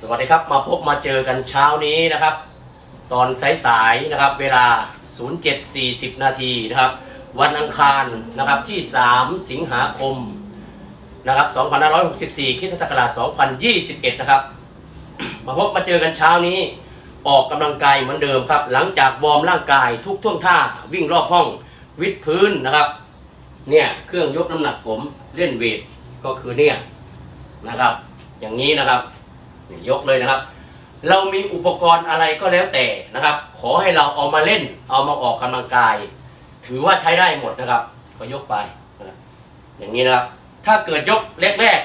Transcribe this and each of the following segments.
สวัสดีครับมาพบมาเจอกันเช้านี้นะครับ ตอนสายๆนะครับ เวลา 07.40 นาทีนะครับ วันอังคารนะครับที่ 3 สิงหาคมนะครับ2564คริสตศักราช2021 นะครับ มาพบมาเจอกันเช้านี้ ออกกำลังกายเหมือนเดิมครับ หลังจากวอร์มร่างกายทุกท่วงท่าวิ่งรอบห้องวิดพื้นนะครับเนี่ยเครื่องยกน้ำหนักผมเล่นเวทก็คือเนี่ยนะครับ อย่างนี้นะครับ ยกเลยนะครับ เรามีอุปกรณ์อะไรก็แล้วแต่นะครับ ขอให้เราเอามาเล่น เอามาออกกำลังกาย ถือว่าใช้ได้หมดนะครับ ก็ยกไปนะอย่างนี้นะครับ ถ้าเกิดยกแรก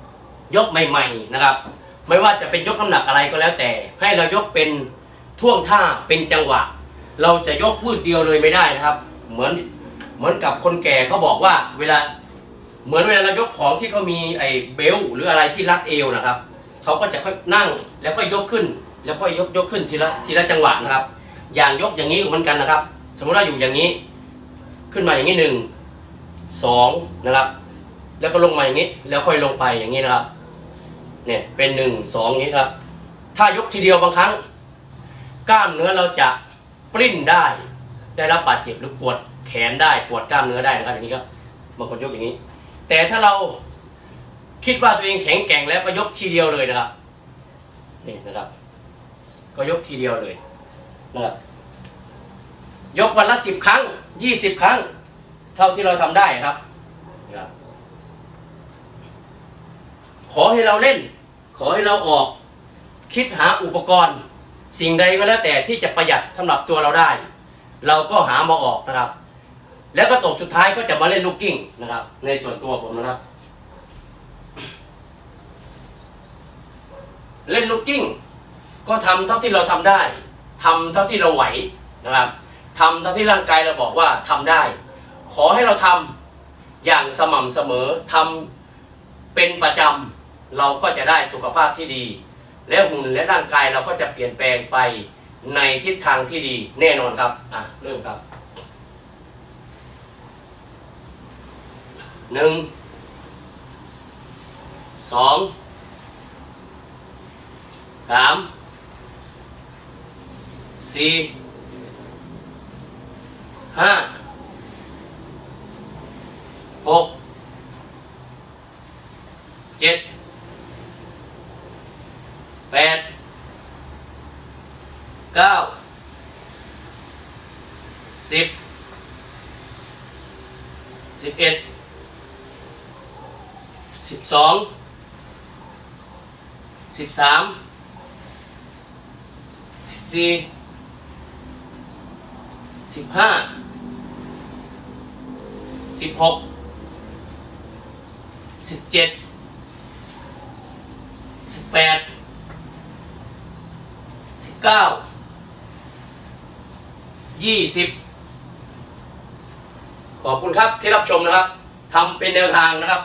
ๆยกใหม่ ๆนะครับ ไม่ว่าจะเป็นยกน้ำหนักอะไรก็แล้วแต่ ให้เรายกเป็นท่วงท่าเป็นจังหวะ เราจะยกพืดเดียวเลยไม่ได้นะครับ เหมือนเหมือนกับคนแก่เขาบอกว่าเวลาเหมือนเวลาเรายกของที่เขามีไอ้เบลต์หรืออะไรที่รัดเอวนะครับ เขาก็จะค่อยนั่งแล้วก็ยกขึ้น แล้วค่อยยกยกขึ้นทีละทีละจังหวะนะครับ อย่างยกอย่างนี้เหมือนกันนะครับ สมมติว่าอยู่อย่างนี้ ขึ้นมาอย่างนี้หนึ่งสองนะครับ แล้วก็ลงมาอย่างนี้ แล้วค่อยลงไปอย่างนี้นะครับ เนี่ยเป็นหนึ่งสองอย่างนี้ครับ ถ้ายกทีเดียวบางครั้ง กล้ามเนื้อเราจะปริ้นได้ ได้รับบาดเจ็บหรือปวดแขนได้ปวดกล้ามเนื้อได้นะครับอย่างนี้ครับบางคนยกอย่างนี้ แต่ถ้าเรา คิดว่าตัวเองแข็งแกร่งแล้วก็ยกทีเดียวเลยนะครับนี่นะครับ ก็ยกทีเดียวเลยนะครับยกวันละสิบครั้งยี่สิบครั้ง เท่าที่เราทำได้ครับนะครับ ขอให้เราเล่น ขอให้เราออก คิดหาอุปกรณ์ สิ่งใดก็แล้วแต่ที่จะประหยัดสำหรับตัวเราได้ เราก็หามาออกนะครับ แล้วก็ตกสุดท้ายก็จะมาเล่นลูกกิ้งนะครับ ในส่วนตัวผมนะครับ เล่นลูกกิ้ง ก็ทำเท่าที่เราทำได้ทำเท่าที่เราไหวนะครับทำเท่าที่ร่างกายเราบอกว่าทำได้ ขอให้เราทำอย่างสม่ำเสมอทำเป็นประจำเราก็จะได้สุขภาพที่ดี และหุ่นและร่างกายเราก็จะเปลี่ยนแปลงไปในทิศทางที่ดีแน่นอนครับอะเริ่มครับหนึ่งสอง สามสี่ห้าหกเจ็ดแปดเก้าสิบสิบเอ็ดสิบสองสิบสาม สี่สิบห้าสิบหกสิบเจ็ดสิบแปดสิบเก้ายี่สิบขอบคุณครับที่รับชมนะครับทำเป็นแนวทางนะครับ